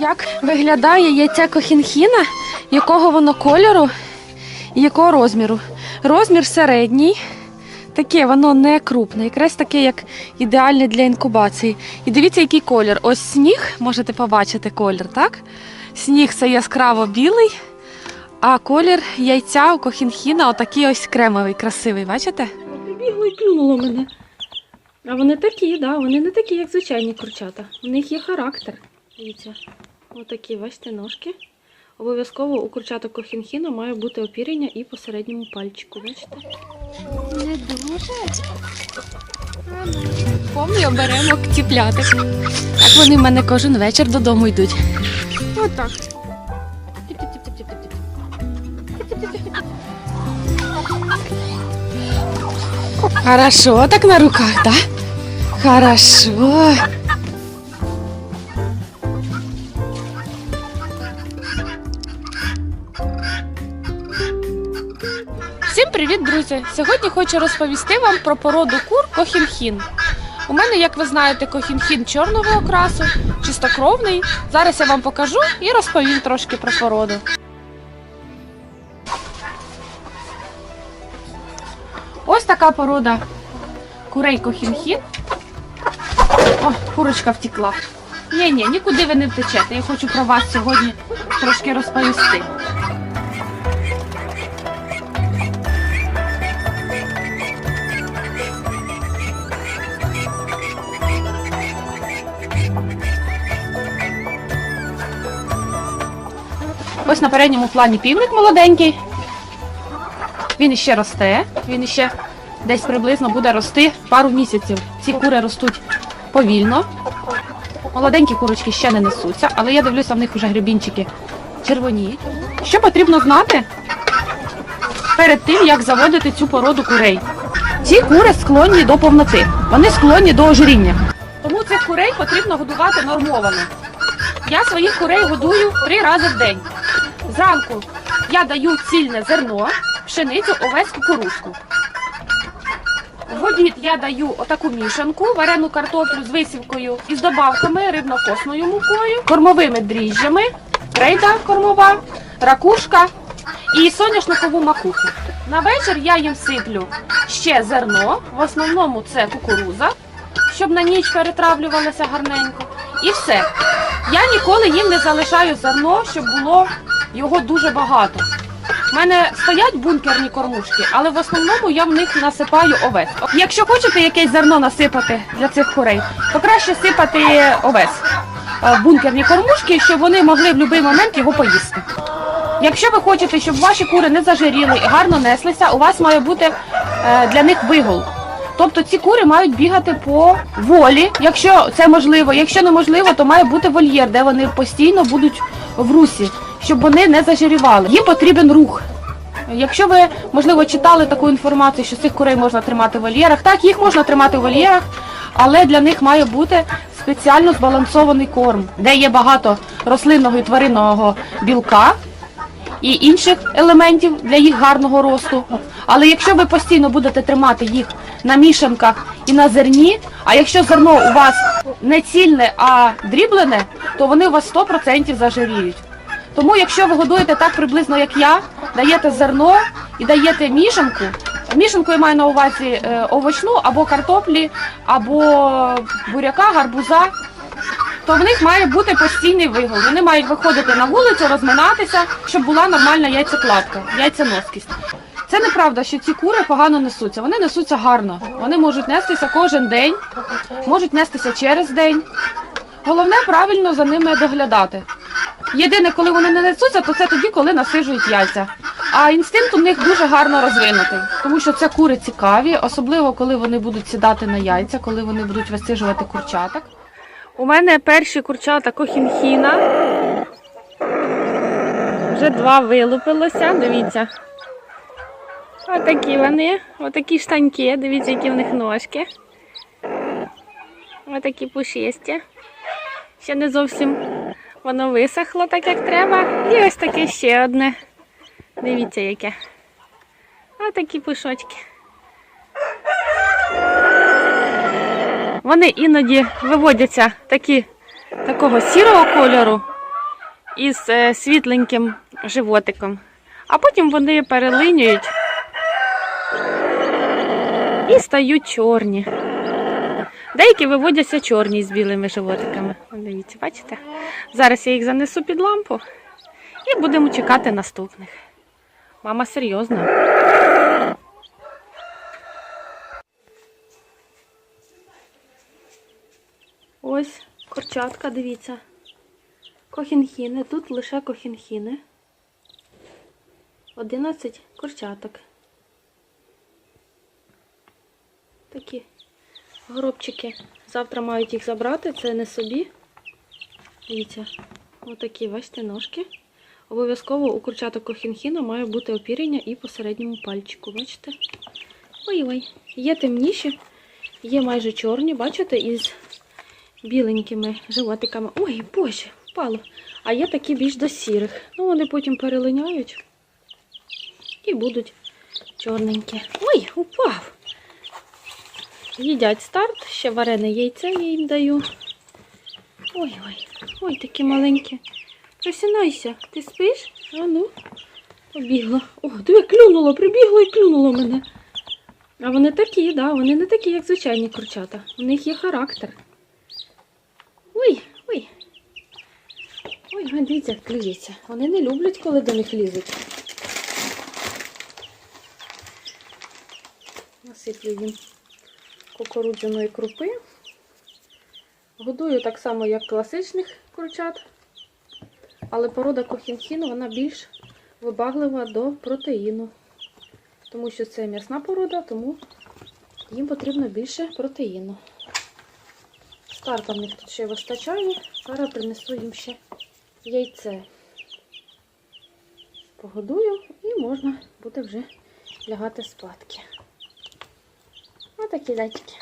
Як виглядає яйця кохінхіна, якого воно кольору і якого розміру? Розмір середній, таке воно не крупне, якраз таке, як ідеальне для інкубації. І дивіться, який колір. Ось сніг, можете побачити колір, так? Сніг це яскраво білий, а колір яйця у кохінхіна отакий ось кремовий, красивий, бачите? Прибігло і плюнуло мене. А вони такі, да, вони не такі, як звичайні курчата. У них є характер. Дивіться, отакі, бачите, ножки. Обов'язково у курчаток кохінхіна має бути опірення і по середньому пальчику, бачите? Не дуже. Помню, беремо ціпляток. Так вони в мене кожен вечір додому йдуть. Отак. Хорошо, так на руках, да? Хорошо. Всім привіт, друзі! Сьогодні хочу розповісти вам про породу кур кохінхін. У мене, як ви знаєте, кохінхін чорного окрасу, чистокровний. Зараз я вам покажу і розповім трошки про породу. Ось така порода курей кохінхін. О, курочка втекла. Ні, ні, нікуди ви не втечете. Я хочу про вас сьогодні трошки розповісти. Ось на передньому плані півник молоденький. Він іще росте. Він іще десь приблизно буде рости пару місяців. Ці кури ростуть повільно. Молоденькі курочки ще не несуться, але я дивлюся, в них вже гребінчики червоні. Що потрібно знати перед тим, як заводити цю породу курей? Ці кури склонні до повноти, вони склонні до ожиріння. Тому цих курей потрібно годувати нормовано. Я своїх курей годую три рази в день. Зранку я даю цільне зерно, пшеницю, овець, кукурузку. В обід я даю отаку мішанку, варену картоплю з висівкою і з добавками рибно-косною мукою, кормовими дріжджами, крейда кормова, ракушка і соняшникову макуху. На вечір я їм сиплю ще зерно, в основному це кукуруза, щоб на ніч перетравлювалося гарненько. І все. Я ніколи їм не залишаю зерно, щоб було його дуже багато. У мене стоять бункерні кормушки, але в основному я в них насипаю овес. Якщо хочете якесь зерно насипати для цих курей, то краще сипати овес е, в бункерні кормушки, щоб вони могли в будь-який момент його поїсти. Якщо ви хочете, щоб ваші кури не зажиріли і гарно неслися, у вас має бути е, для них вигул. Тобто ці кури мають бігати по волі, якщо це можливо. Якщо неможливо, то має бути вольєр, де вони постійно будуть в русі, щоб вони не зажирівали. Їм потрібен рух. Якщо ви, можливо, читали таку інформацію, що цих курей можна тримати в вольєрах, так, їх можна тримати в вольєрах, але для них має бути спеціально збалансований корм, де є багато рослинного і тваринного білка, і інших елементів для їх гарного росту. Але якщо ви постійно будете тримати їх на мішанках і на зерні, а якщо зерно у вас не цільне, а дріблене, то вони у вас 100% зажиріють. Тому якщо ви годуєте так приблизно, як я, даєте зерно і даєте мішанку, мішанку я маю на увазі е, овочну або картоплі, або буряка, гарбуза, то в них має бути постійний вигул. Вони мають виходити на вулицю, розминатися, щоб була нормальна яйцекладка, яйценоскість. Це неправда, що ці кури погано несуться. Вони несуться гарно. Вони можуть нестися кожен день, можуть нестися через день. Головне правильно за ними доглядати. Єдине, коли вони не несуться, то це тоді, коли насижують яйця. А інстинкт у них дуже гарно розвинутий, тому що це кури цікаві, особливо коли вони будуть сідати на яйця, коли вони будуть висижувати курчаток. У мене перші курчата кохінхіна. Вже два вилупилося, дивіться. Отакі вони, отакі штаньки, дивіться, які в них ножки. Отакі пушисті. Ще не зовсім воно висохло так, як треба. І ось таке ще одне. Дивіться, яке. Отакі пушочки. Вони іноді виводяться такі, такого сірого кольору, із е, світленьким животиком. А потім вони перелинюють і стають чорні. Деякі виводяться чорні з білими животиками. Дивіться, бачите? Зараз я їх занесу під лампу і будемо чекати наступних. Мама серйозна. Ось курчатка, дивіться. Кохінхіни. Тут лише кохінхіни. 11 курчаток. Такі горобчики. Завтра мають їх забрати, це не собі. Дивіться, отакі, бачите, ножки. Обов'язково у курчаток кохінхіна має бути опірення і по середньому пальчику, бачите? Ой-ой, є темніші, є майже чорні, бачите, із біленькими животиками. Ой, боже, впало. А є такі більш до сірих. Ну, вони потім перелиняють і будуть чорненькі. Ой, упав. Їдять старт, ще варене яйце я їм даю. Ой-ой, ой, такі маленькі. Просинайся, ти спиш? А ну, побігла. О, диви, клюнуло, прибігло і клюнуло мене. А вони такі, да, вони не такі, як звичайні курчата. У них є характер. Ой, ой. Ой, дивіться, як клюється. Вони не люблять, коли до них лізуть. Насиплю їм кукурудзяної крупи. Годую так само, як класичних курчат. Але порода кохінхін, вона більш вибаглива до протеїну. Тому що це м'ясна порода, тому їм потрібно більше протеїну. Старта в тут ще вистачає. Зараз принесу їм ще яйце. Погодую і можна буде вже лягати спадки. Такі зайчики.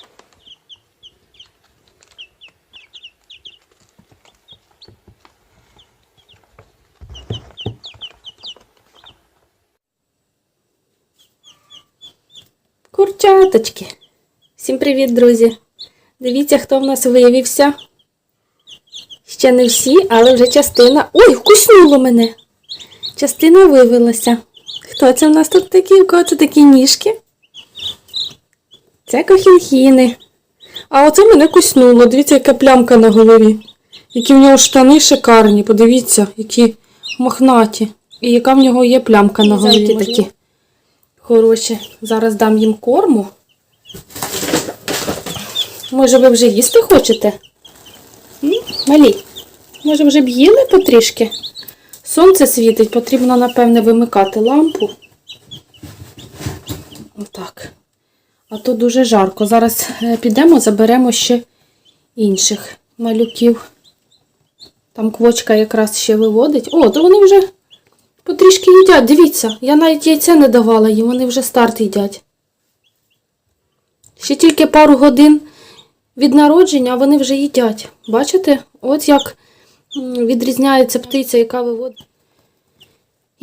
Курчаточки. Всім привіт, друзі! Дивіться, хто в нас виявився. Ще не всі, але вже частина. Ой, вкуснуло мене! Частина виявилася. Хто це в нас тут такі? У кого це такі ніжки? Це кохінхіни. А оце мене куснуло. Дивіться, яка плямка на голові. Які в нього штани шикарні. Подивіться, які мохнаті. І яка в нього є плямка на голові Зайки такі. Хороші. Зараз дам їм корму. Може, ви вже їсти хочете? М? Малі, може, вже б їли потрішки? Сонце світить, потрібно, напевне, вимикати лампу. Отак. А то дуже жарко. Зараз е, підемо, заберемо ще інших малюків. Там квочка якраз ще виводить. О, то вони вже потрішки їдять. Дивіться, я навіть яйця не давала їм, вони вже старт їдять. Ще тільки пару годин від народження, а вони вже їдять. Бачите? От як відрізняється птиця, яка виводить.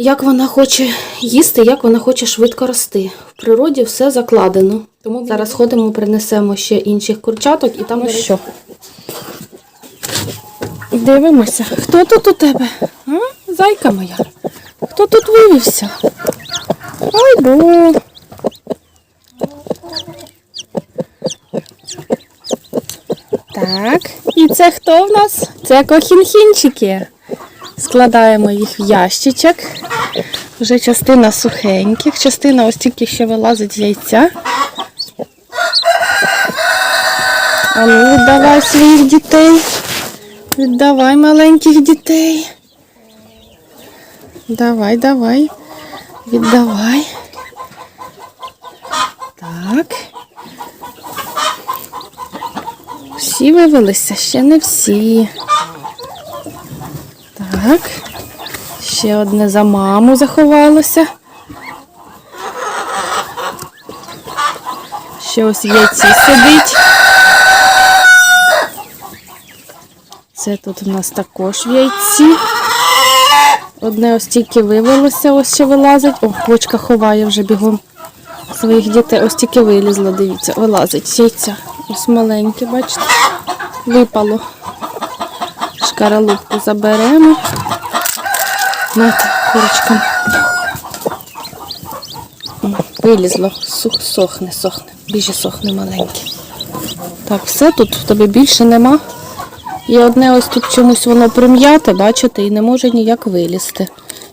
Як вона хоче їсти, як вона хоче швидко рости. В природі все закладено. Тому зараз ходимо, принесемо ще інших курчаток і там що. Дивимося, хто тут у тебе? А? Зайка моя. Хто тут вивівся? Бо. Так, і це хто в нас? Це кохінхінчики. Складаємо їх в ящичок. Вже частина сухеньких, частина ось тільки ще вилазить з яйця. А ну, віддавай своїх дітей. Віддавай маленьких дітей. Давай, давай. Віддавай. Так. Всі вивелися, ще не всі. Так. Ще одне за маму заховалося. Ще ось в яйці сидить. Це тут у нас також в яйці. Одне ось тільки вивелося, ось ще вилазить. О, бочка ховає вже бігом своїх дітей. Ось тільки вилізло, дивіться, вилазить з яйця. Ось маленьке, бачите, випало. Шкаралупку заберемо. Нате, курочкам. М, Вилізло, сух, сохне, сохне. Біжі сохне маленьке. Так, все, тут в тебе більше нема. І одне ось тут чомусь воно прим'яте, бачите, і не може ніяк вилізти.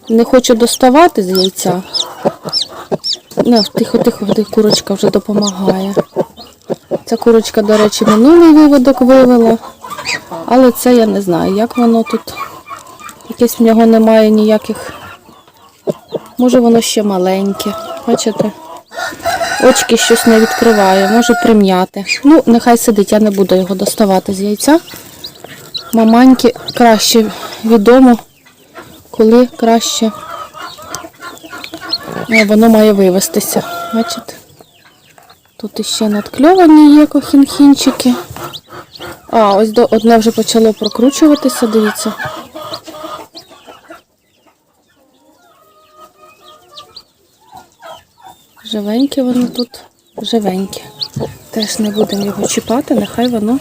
Не хоче доставати з яйця. Не, тихо, тихо, де курочка вже допомагає. Ця курочка, до речі, минулий виводок вивела. Але це я не знаю, як воно тут. Якесь в нього немає ніяких. Може воно ще маленьке. Бачите? Очки щось не відкриває, може прим'яти. Ну, нехай сидить, я не буду його доставати з яйця. Маманьки краще відомо, коли краще е, воно має вивестися. Бачите? Тут іще надкльовані є кохінхінчики. А, ось до одне вже почало прокручуватися, дивіться. Живеньке воно тут, живеньке. Теж не будемо його чіпати, нехай воно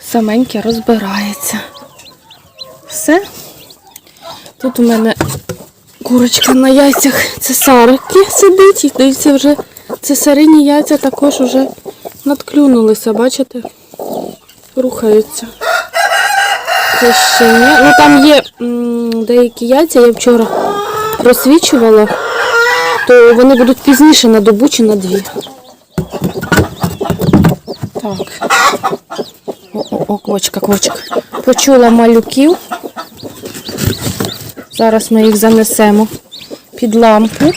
саменьке розбирається. Все. Тут у мене курочка на яйцях цесарки сидить. І дивіться, вже цесарині яйця також вже надклюнулися, бачите? Рухаються. Це ще ні. Ну там є деякі яйця, я вчора просвічувала, то вони будуть пізніше на добу чи на дві. Так. О, квочка, квочка. Почула малюків. Зараз ми їх занесемо під лампу.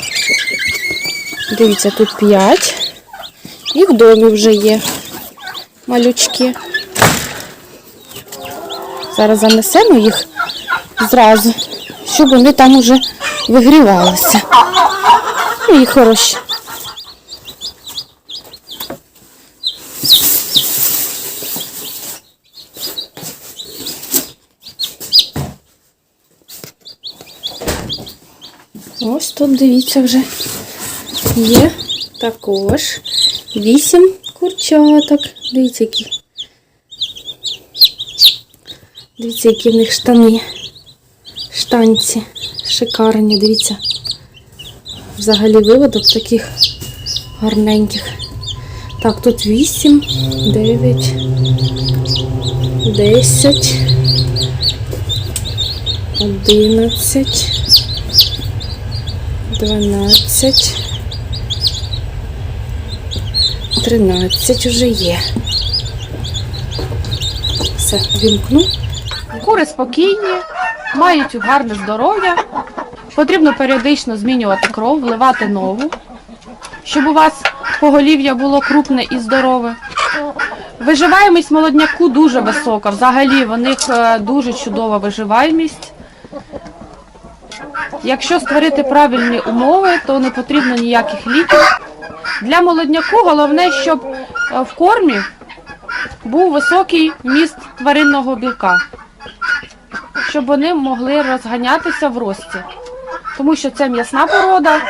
Дивіться, тут п'ять. І в домі вже є малючки. Зараз занесемо їх зразу, щоб вони там уже вигрівалися. Ну і хороші. Ось тут дивіться вже є також вісім курчаток. Дивіться, які. Дивіться, які в них штани. Штанці. Шикарні, дивіться. Взагалі виводок таких гарненьких. Так, тут 8, 9, 10, 11, 12, 13 вже є. Все, вімкну. Кури спокійні, мають гарне здоров'я. Потрібно періодично змінювати кров, вливати нову, щоб у вас поголів'я було крупне і здорове. Виживаємість молодняку дуже висока. Взагалі в них е, дуже чудова виживаємість. Якщо створити правильні умови, то не потрібно ніяких ліків. Для молодняку головне, щоб е, в кормі був високий вміст тваринного білка, щоб вони могли розганятися в рості. Тому що це м'ясна порода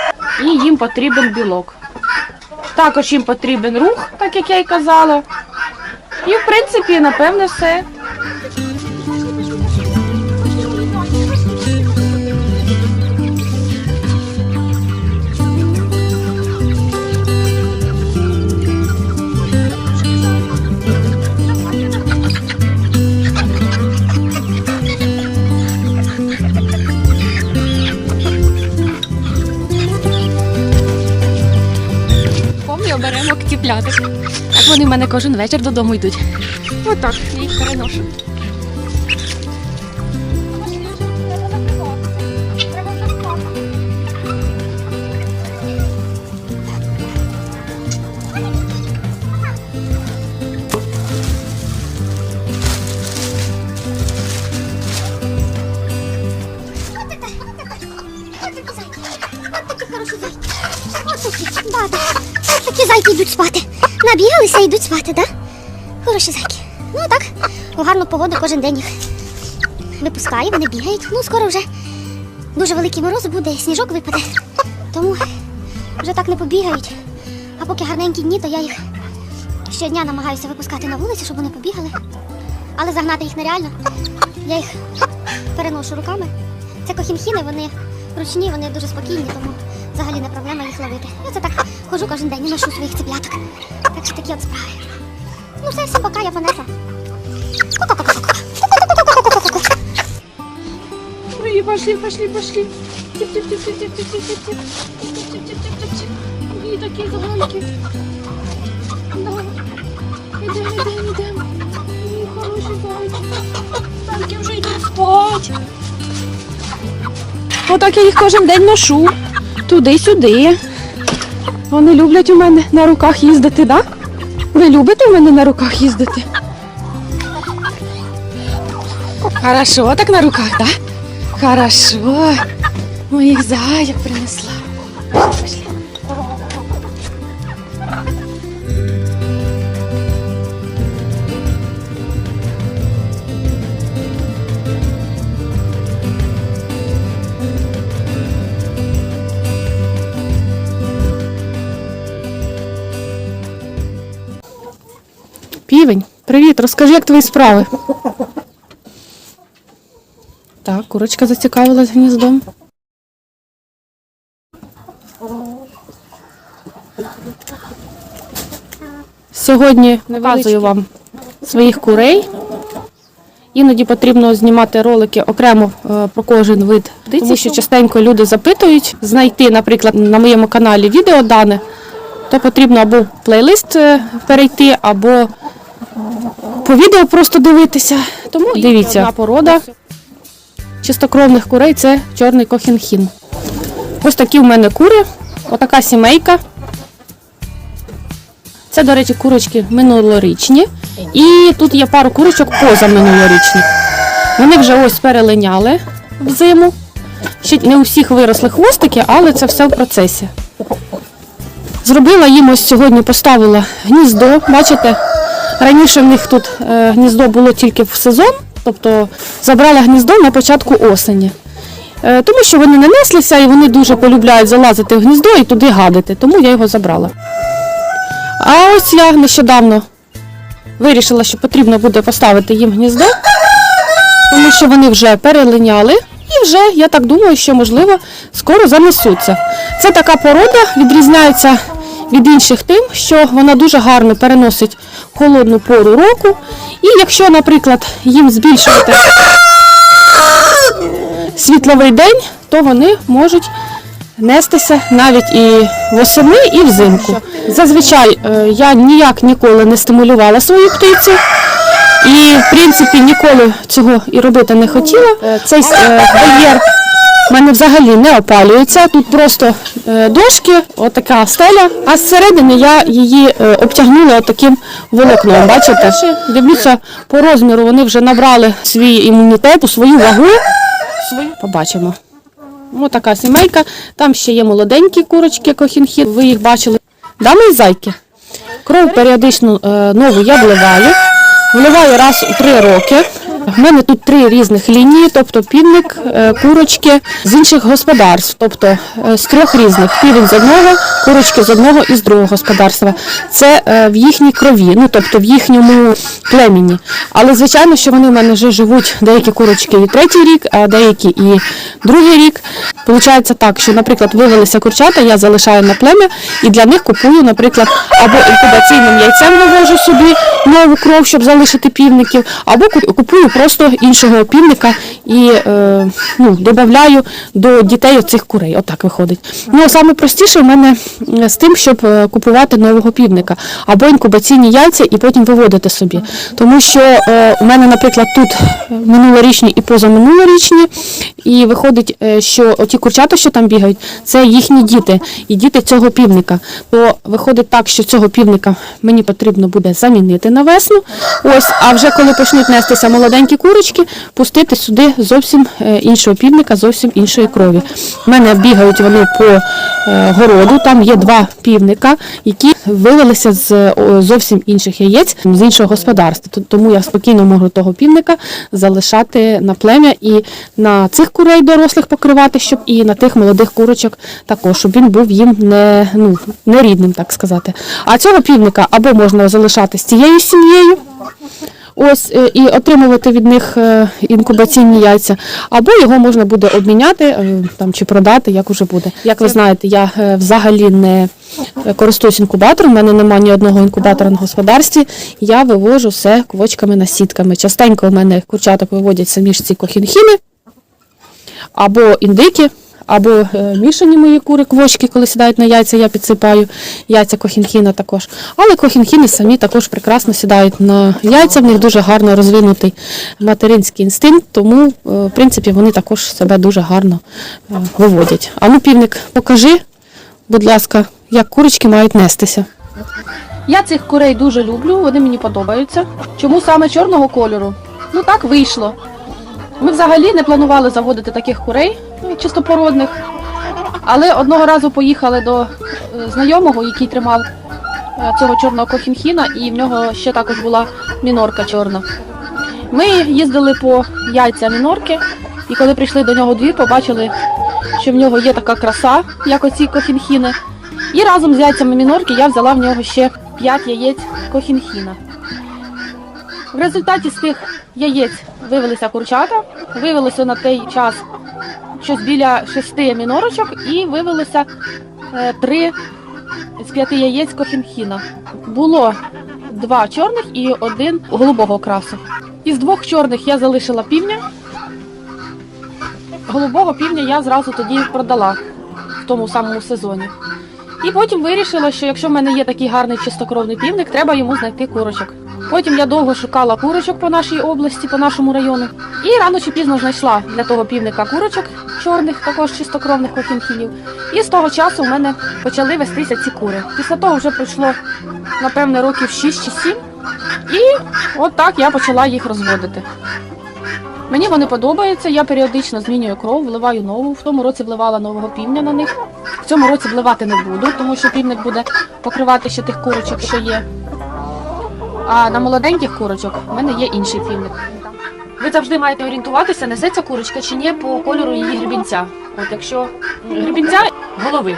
і їм потрібен білок. Також їм потрібен рух, так як я й казала. І в принципі, напевне, все. Вони в мене кожен вечір додому йдуть. Отак, я їх переношу. От такі зайки йдуть спати. Набігалися і йдуть спати, так? Хороші зайки. Ну так, у гарну погоду кожен день їх випускаю, вони бігають. Ну, скоро вже дуже великий мороз буде, сніжок випаде. Тому вже так не побігають. А поки гарненькі дні, то я їх щодня намагаюся випускати на вулицю, щоб вони побігали. Але загнати їх нереально. Я їх переношу руками Це кохінхіни, вони ручні, вони дуже спокійні, тому взагалі не проблема їх ловити. Я це так ходжу кожен день і ношу своїх ципляток. Так що такі от справи. Ну все, всім пока, я Ванеса. Ой, пошли, пошли, пошли. Тип-тип-тип-тип-тип-тип-тип. Тип-тип-тип-тип-тип-тип. І такі загонки. Да. Ідем, ідем, ідем. Мій хороший вже йду спать. Отак я їх кожен день ношу. Туди-сюди. Вони люблять у мене на руках їздити, да? Ви любите у мене на руках їздити? Хорошо, так на руках, да? Хорошо. Моїх зайок принесла. Привіт, розкажи, як твої справи. Так, курочка зацікавилась гніздом. Сьогодні показую вам своїх курей. Іноді потрібно знімати ролики окремо е, про кожен вид птиці, тому що частенько люди запитують знайти, наприклад, на моєму каналі відео дане, то потрібно або в плейлист е, перейти, або по відео просто дивитися. Тому дивіться, одна порода чистокровних курей це чорний кохінхін. Ось такі в мене кури, отака сімейка. Це, до речі, курочки минулорічні. І тут є пару курочок позаминулорічних. Вони вже ось перелиняли в зиму. Ще не у всіх виросли хвостики, але це все в процесі. Зробила їм ось сьогодні, поставила гніздо. Бачите, раніше в них тут е, гніздо було тільки в сезон, тобто забрала гніздо на початку осені. Е, тому що вони не неслися і вони дуже полюбляють залазити в гніздо і туди гадити, тому я його забрала. А ось я нещодавно вирішила, що потрібно буде поставити їм гніздо, тому що вони вже перелиняли і вже, я так думаю, що можливо скоро занесуться. Це така порода, відрізняється від інших тим, що вона дуже гарно переносить холодну пору року. І якщо, наприклад, їм збільшувати світловий день, то вони можуть нестися навіть і восени, і взимку. Зазвичай е, я ніяк ніколи не стимулювала свою птицю. І, в принципі, ніколи цього і робити не хотіла. Цей е, в мене взагалі не опалюється. Тут просто е, дошки, отака стеля, а зсередини я її е, обтягнула отаким волокном. Бачите? Дивлюся, по розміру вони вже набрали свій імунітет, свою вагу. Свою побачимо. Ось така сімейка. Там ще є молоденькі курочки кохінхід, ви їх бачили. Да, мої зайки? Кров періодично е, нову я вливаю. Вливаю раз у три роки. В мене тут три різних лінії, тобто півник, е, курочки з інших господарств, тобто е, з трьох різних. Півень з одного, курочки з одного і з другого господарства. Це е, в їхній крові, ну тобто в їхньому племені. Але звичайно, що вони в мене вже живуть деякі курочки і третій рік, а деякі і другий рік. Получається так, що, наприклад, вивелися курчата, я залишаю на плем'я і для них купую, наприклад, або інкубаційним яйцем вивожу собі нову кров, щоб залишити півників, або купую просто іншого півника і е, ну, додаю до дітей оцих курей. Отак виходить. Ну, саме простіше в мене з тим, щоб е, купувати нового півника, або інкубаційні яйця і потім виводити собі. Тому що е, у мене, наприклад, тут минулорічні і позаминулорічні, і виходить, е, що оті курчата, що там бігають, це їхні діти і діти цього півника. То виходить так, що цього півника мені потрібно буде замінити на весну. Ось, а вже коли почнуть нестися молоденькі курочки, пустити сюди зовсім е, іншого півника, зовсім іншої крові. У мене бігають вони по е, городу. Там є два півника, які вивелися з зовсім інших яєць з іншого господарства. Тому я спокійно можу того півника залишати на плем'я і на цих курей дорослих покривати, щоб і на тих молодих курочок також, щоб він був їм не, ну, не рідним, так сказати. А цього півника або можна залишати з цією сім'єю. Ось е, і отримувати від них е, інкубаційні яйця, або його можна буде обміняти е, там чи продати, як уже буде. Як ви знаєте, я взагалі не користуюсь інкубатором, у мене немає ні одного інкубатора на господарстві. Я вивожу все квочками на сітками. Частенько у мене курчаток виводять самі ж ці кохінхіни або індики, або е, мішані мої кури квочки, коли сідають на яйця, я підсипаю яйця кохінхіна також. Але кохінхіни самі також прекрасно сідають на яйця, в них дуже гарно розвинутий материнський інстинкт, тому, е, в принципі, вони також себе дуже гарно е, виводять. А ну, півник, покажи, будь ласка, як курочки мають нестися. Я цих курей дуже люблю, вони мені подобаються. Чому саме чорного кольору? Ну так вийшло. Ми взагалі не планували заводити таких курей ну, чистопородних. Але одного разу поїхали до е, знайомого, який тримав е, цього чорного кохінхіна, і в нього ще також була мінорка чорна. Ми їздили по яйця мінорки, і коли прийшли до нього в двір, побачили, що в нього є така краса, як оці кохінхіни. І разом з яйцями мінорки я взяла в нього ще 5 яєць кохінхіна. В результаті з тих яєць вивелися курчата, вивелося на той час щось біля шести мінорочок і вивелося е, три з п'яти яєць кохінхіна. Було два чорних і один голубого окрасу. Із двох чорних я залишила півня. Голубого півня я зразу тоді продала в тому самому сезоні. І потім вирішила, що якщо в мене є такий гарний чистокровний півник, треба йому знайти курочок. Потім я довго шукала курочок по нашій області, по нашому району. І рано чи пізно знайшла для того півника курочок чорних, також чистокровних кохінхінів. І з того часу в мене почали вестися ці кури. Після того вже пройшло, напевне, років 6 чи 7. І от так я почала їх розводити. Мені вони подобаються, я періодично змінюю кров, вливаю нову. В тому році вливала нового півня на них. В цьому році вливати не буду, тому що півник буде покривати ще тих курочок, що є. А на молоденьких курочок в мене є інший півник. Ви завжди маєте орієнтуватися, несеться курочка чи ні по кольору її гребінця. От якщо гребінця голови.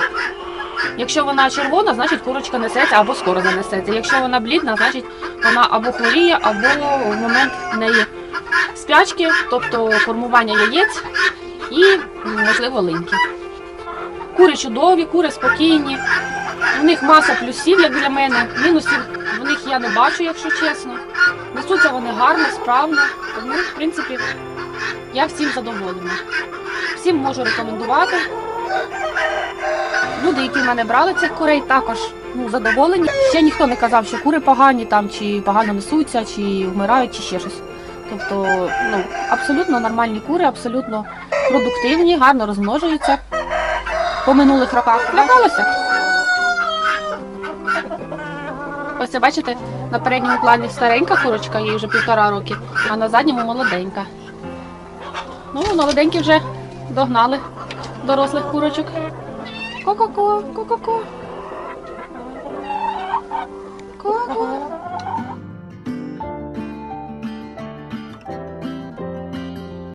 Якщо вона червона, значить курочка несеться або скоро занесеться. Якщо вона блідна, значить вона або хворіє, або в момент в неї спячки, тобто формування яєць і, можливо, линьки. Кури чудові, кури спокійні. У них маса плюсів, як для мене. Мінусів в них я не бачу, якщо чесно. Несуться вони гарно, справно. Тому, в принципі, я всім задоволена. Всім можу рекомендувати. Люди, які в мене брали цих курей, також ну, задоволені. Ще ніхто не казав, що кури погані там, чи погано несуться, чи вмирають, чи ще щось. Тобто, ну, абсолютно нормальні кури, абсолютно продуктивні, гарно розмножуються по минулих роках. Лякалася. Це бачите, на передньому плані старенька курочка, їй вже півтора роки, а на задньому молоденька. Ну, молоденькі вже догнали дорослих курочок. Ко-ко-ко, ко-ко-ко. Ко-ко.